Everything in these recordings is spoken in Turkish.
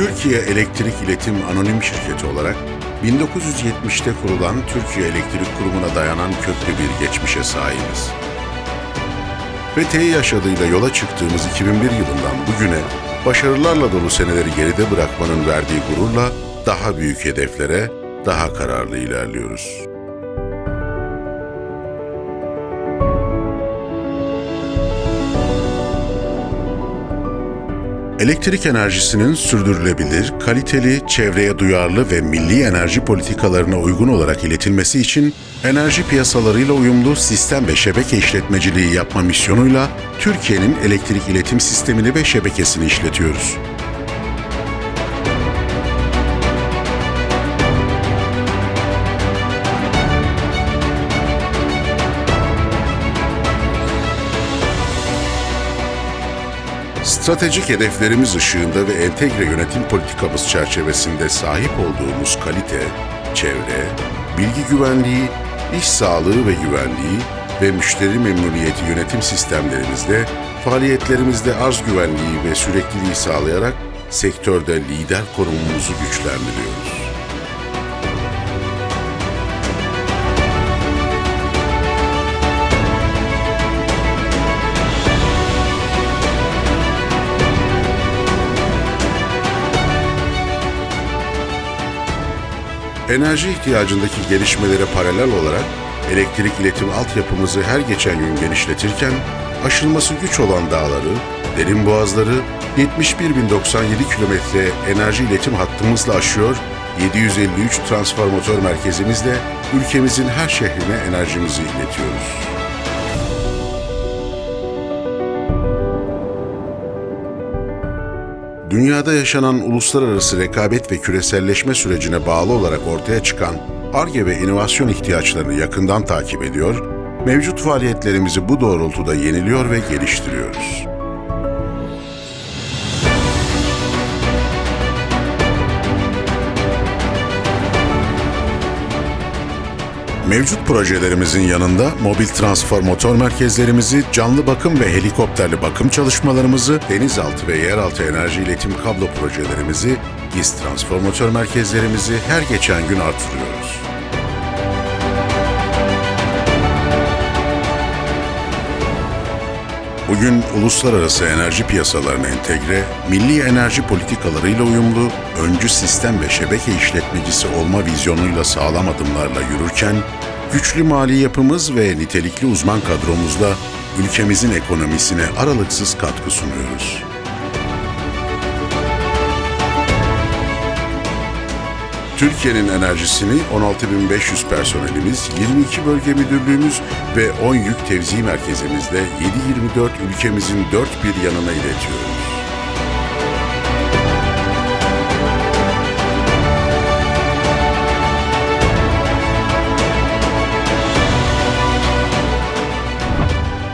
Türkiye Elektrik İletim Anonim Şirketi olarak 1970'te kurulan Türkiye Elektrik Kurumu'na dayanan köklü bir geçmişe sahibiz. Ve TİH adıyla yola çıktığımız 2001 yılından bugüne başarılarla dolu seneleri geride bırakmanın verdiği gururla daha büyük hedeflere daha kararlı ilerliyoruz. Elektrik enerjisinin sürdürülebilir, kaliteli, çevreye duyarlı ve milli enerji politikalarına uygun olarak iletilmesi için enerji piyasalarıyla uyumlu sistem ve şebeke işletmeciliği yapma misyonuyla Türkiye'nin elektrik iletim sistemini ve şebekesini işletiyoruz. Stratejik hedeflerimiz ışığında ve entegre yönetim politikamız çerçevesinde sahip olduğumuz kalite, çevre, bilgi güvenliği, iş sağlığı ve güvenliği ve müşteri memnuniyeti yönetim sistemlerimizde faaliyetlerimizde arz güvenliği ve sürekliliği sağlayarak sektörde lider konumumuzu güçlendiriyoruz. Enerji ihtiyacındaki gelişmelere paralel olarak elektrik iletim altyapımızı her geçen gün genişletirken aşılması güç olan dağları, derin boğazları 71.097 kilometre enerji iletim hattımızla aşıyor, 753 transformatör merkezimizle ülkemizin her şehrine enerjimizi iletiyoruz. Dünyada yaşanan uluslararası rekabet ve küreselleşme sürecine bağlı olarak ortaya çıkan ARGE ve inovasyon ihtiyaçlarını yakından takip ediyor, mevcut faaliyetlerimizi bu doğrultuda yeniliyor ve geliştiriyoruz. Mevcut projelerimizin yanında mobil transformatör merkezlerimizi, canlı bakım ve helikopterli bakım çalışmalarımızı, denizaltı ve yeraltı enerji iletim kablo projelerimizi, GİS transformatör merkezlerimizi her geçen gün artırıyoruz. Bugün uluslararası enerji piyasalarına entegre, milli enerji politikalarıyla uyumlu, öncü sistem ve şebeke işletmecisi olma vizyonuyla sağlam adımlarla yürürken, güçlü mali yapımız ve nitelikli uzman kadromuzla ülkemizin ekonomisine aralıksız katkı sunuyoruz. Türkiye'nin enerjisini 16.500 personelimiz, 22 bölge müdürlüğümüz ve 10 yük tevzi merkezimizle 7-24 ülkemizin dört bir yanına iletiyoruz.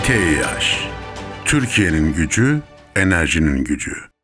TİH, Türkiye'nin gücü, enerjinin gücü.